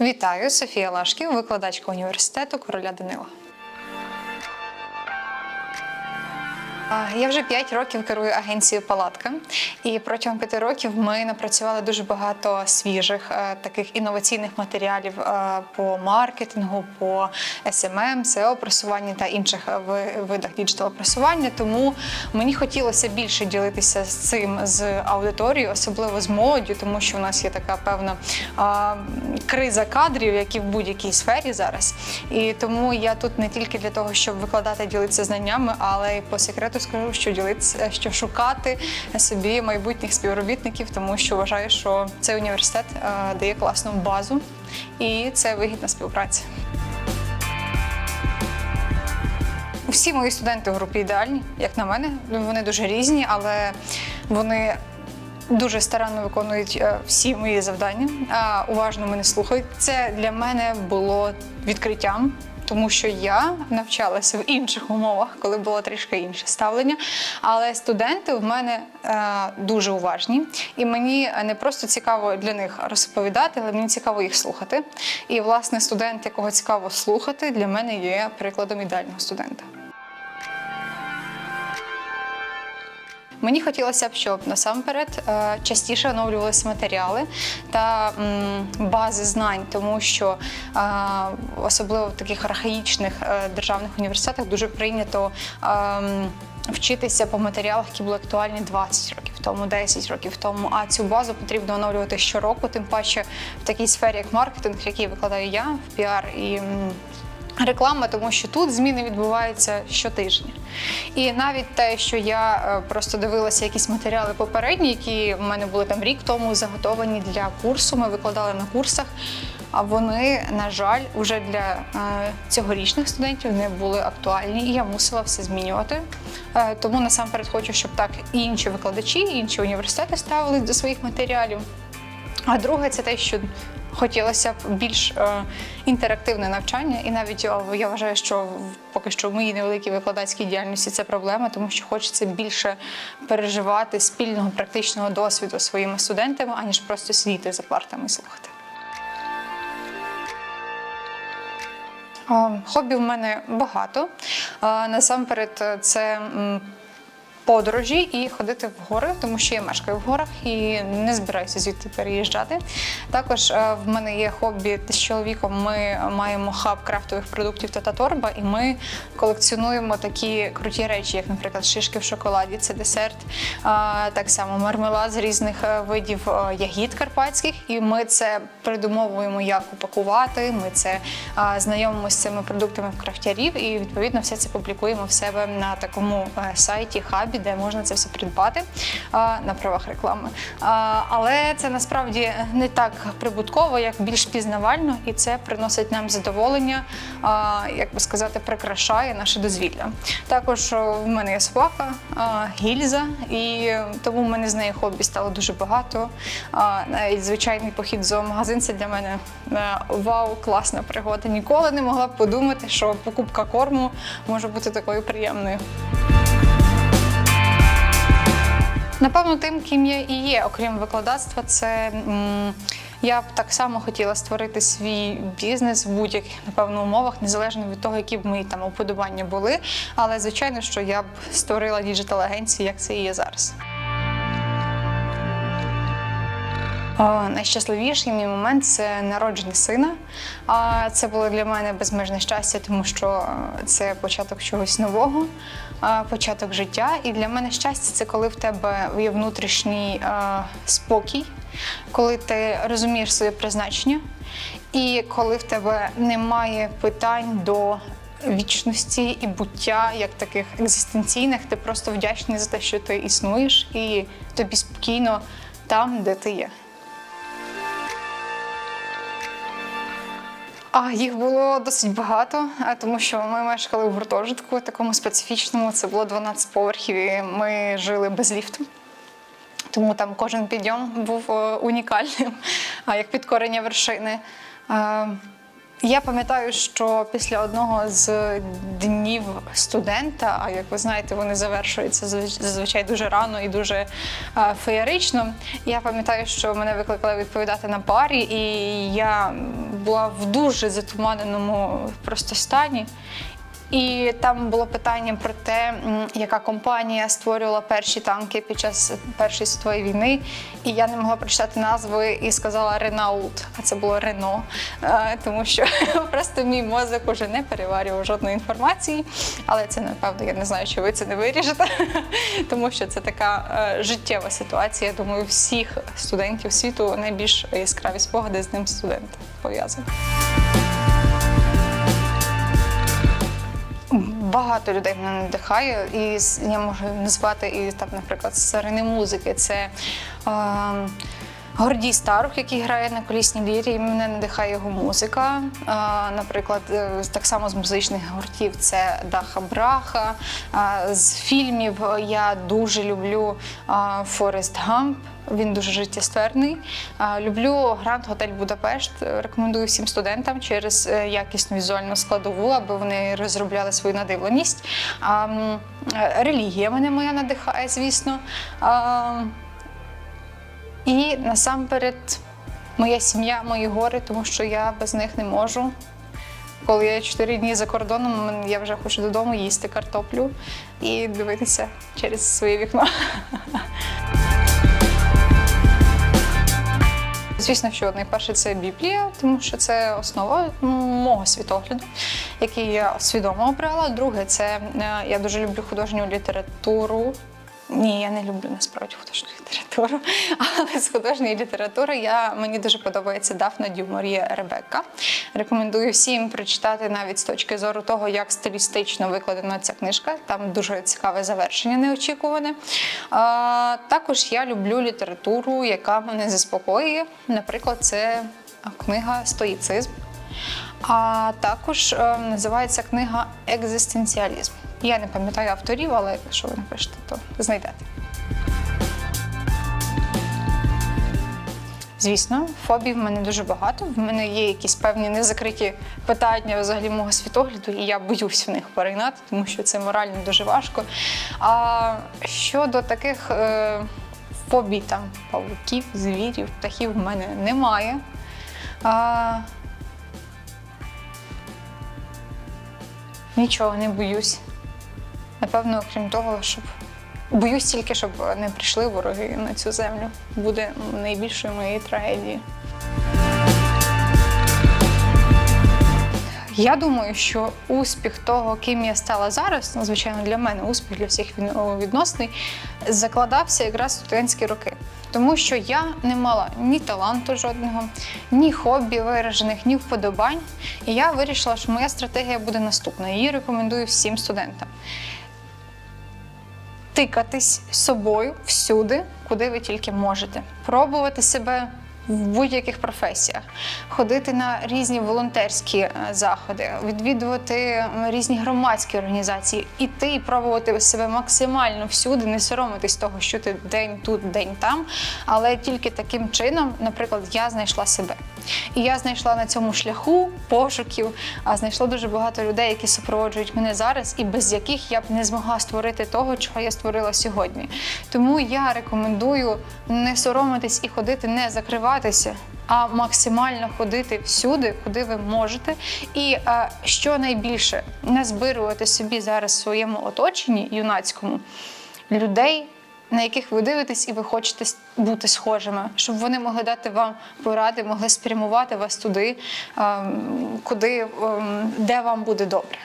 Вітаю, Софія Лашків, викладачка університету короля Данила. Я вже 5 років керую агенцією Палатка, і протягом 5 років ми напрацювали дуже багато свіжих е, таких інноваційних матеріалів е, по маркетингу, по SMM, SEO просуванні та інших е, видах діджитал просування. Тому мені хотілося більше ділитися з цим з аудиторією, особливо з молоддю, тому що у нас є така певна криза кадрів, як і в будь-якій сфері зараз. І тому я тут не тільки для того, щоб викладати, ділитися знаннями, але й по секрету скажу, що ділитися, що шукати собі майбутніх співробітників, тому що вважаю, що цей університет е, дає класну базу і це вигідна співпраця. Всі мої студенти в групі ідеальні, як на мене. Вони дуже різні, але вони дуже старанно виконують е, всі мої завдання. Уважно мене слухають. Це для мене було відкриттям. Тому що я навчалася в інших умовах, коли було трішки інше ставлення. Але студенти в мене е, дуже уважні, і мені не просто цікаво для них розповідати, але мені цікаво їх слухати. І власне студент, якого цікаво слухати, для мене є прикладом ідеального студента. Мені хотілося б, щоб насамперед е, частіше оновлювалися матеріали та бази знань, тому що е, особливо в таких архаїчних е, державних університетах дуже прийнято. Вчитися по матеріалах, які були актуальні 20 років тому, 10 років тому. А цю базу потрібно оновлювати щороку, тим паче в такій сфері, як маркетинг, який викладаю я в піар і реклама, тому що тут зміни відбуваються щотижня. І навіть те, що я е, просто дивилася якісь матеріали попередні, які в мене були там рік тому заготовані для курсу, ми викладали на курсах. А вони, на жаль, вже для е, цьогорічних студентів не були актуальні, і я мусила все змінювати. Е, тому насамперед хочу, щоб так і інші викладачі, і інші університети ставились до своїх матеріалів. А друге, це те, що хотілося б більш е, інтерактивне навчання, і навіть е, я вважаю, що поки що в моїй невеликій викладацькій діяльності це проблема, тому що хочеться більше переживати спільного практичного досвіду своїми студентами, аніж просто сидіти за партами і слухати. Хобі в мене багато. Насамперед, е, це м, подорожі і ходити в гори, тому що я мешкаю в горах і не збираюся звідти переїжджати. Також е, в мене є хобі з чоловіком. Ми маємо хаб крафтових продуктів та торба, і ми колекціонуємо такі круті речі, як, наприклад, шишки в шоколаді, це десерт. Так само мармелад з різних е, видів е, ягід карпатських. І ми це придумовуємо, як упакувати. Ми це знайомимося з цими продуктами в крафтярів, і відповідно все це публікуємо в себе на такому сайті, хабі, де можна це все придбати на правах реклами. Але це насправді не так прибутково, як більш пізнавально, і це приносить нам задоволення, як би сказати, прикрашає наше дозвілля. Також в мене є собака, гільза, і тому в мене з нею хобі стало дуже багато. Навіть звичайний похід в зоомагазин це для мене е, вау, класна пригода. Ніколи не могла б подумати, що покупка корму може бути такою приємною. Напевно, тим, ким я і є, окрім викладацтва, це я б так само хотіла створити свій бізнес в будь-яких напевно умовах, незалежно від того, які б мої там уподобання були. Але звичайно, що я б створила діджитал агенцію, як це і є зараз. Найщасливіший мій момент це народження сина. А це було для мене безмежне щастя, тому що це початок чогось нового, початок життя. І для мене щастя це коли в тебе є внутрішній спокій, коли ти розумієш своє призначення, і коли в тебе немає питань до вічності і буття як таких екзистенційних, ти просто вдячний за те, що ти існуєш, і тобі спокійно там, де ти є. А їх було досить багато, тому що ми мешкали в гуртожитку, такому специфічному. Це було 12 поверхів, і ми жили без ліфту. Тому там кожен підйом був е, унікальним, як підкорення вершини. Я пам'ятаю, що після одного з днів студента, а як ви знаєте, вони завершуються зазвичай дуже рано і дуже феєрично. Я пам'ятаю, що мене викликали відповідати на парі, і я була в дуже затуманеному просто стані. І там було питання про те, яка компанія створювала перші танки під час Першої світової війни. І я не могла прочитати назви і сказала Ренаулт, а це було Рено, Е, тому що просто мій мозок уже не переварював жодної інформації. Але це напевно, я не знаю, чи ви це не виріжете, тому що це така е, життєва ситуація. Я думаю, всіх студентів світу найбільш яскраві спогади з ним студенти пов'язані. Багато людей мене надихає, і я можу назвати і там, наприклад, царини музики. Це е, Гордій Старух, який грає на колісній лірі, і мене надихає його музика. Наприклад, е, так само з музичних гуртів це Даха Браха. З фільмів я дуже люблю Форест Гамп. Він дуже життєстверний. Люблю Гранд Готель Будапешт. Рекомендую всім студентам через е, якісну візуальну складову, аби вони розробляли свою надивленість. Е, Релігія мене моя надихає, звісно. І насамперед моя сім'я, мої гори, тому що я без них не можу. Коли я чотири дні за кордоном, я вже хочу додому їсти картоплю і дивитися через своє вікно. Звісно, що найперше це Біблія, тому що це основа мого світогляду, який я свідомо обрала. Друге, це е, я дуже люблю художню літературу. Ні, я не люблю насправді художню літературу, але з художньої літератури я, мені дуже подобається Дафна Дюморія Ребекка. Рекомендую всім прочитати навіть з точки зору того, як стилістично викладена ця книжка. Там дуже цікаве завершення, неочікуване. А, також я люблю літературу, яка мене заспокоює. Наприклад, це книга Стоїцизм. А також е, називається книга Екзистенціалізм. Я не пам'ятаю авторів, але якщо ви напишете, то знайдете. Звісно, фобій в мене дуже багато. В мене є якісь певні незакриті питання взагалі мого світогляду, і я боюсь в них перейнати, тому що це морально дуже важко. А щодо таких е, фобій, там павуків, звірів, птахів в мене немає. А, нічого не боюсь. Напевно, окрім того, щоб боюсь тільки, щоб не прийшли вороги на цю землю. Буде найбільшою моєю трагедією. Я думаю, що успіх того, ким я стала зараз, ну, звичайно, для мене успіх для всіх відносний, закладався якраз в студентські роки. Тому що я не мала ні таланту жодного, ні хобі виражених, ні вподобань. І я вирішила, що моя стратегія буде наступна. Її рекомендую всім студентам. Тикатись собою всюди, куди ви тільки можете, пробувати себе в будь-яких професіях, ходити на різні волонтерські е, заходи, відвідувати різні громадські організації, іти і пробувати себе максимально всюди, не соромитись того, що ти день тут, день там. Але тільки таким чином, наприклад, я знайшла себе. І я знайшла на цьому шляху пошуків, а знайшла дуже багато людей, які супроводжують мене зараз, і без яких я б не змогла створити того, чого я створила сьогодні. Тому я рекомендую не соромитись і ходити, не закриватися. А максимально ходити всюди, куди ви можете, і е, що найбільше не збирувати собі зараз в своєму оточенні юнацькому людей, на яких ви дивитесь і ви хочете бути схожими, щоб вони могли дати вам поради, могли спрямувати вас туди, ем, куди, ем, де вам буде добре.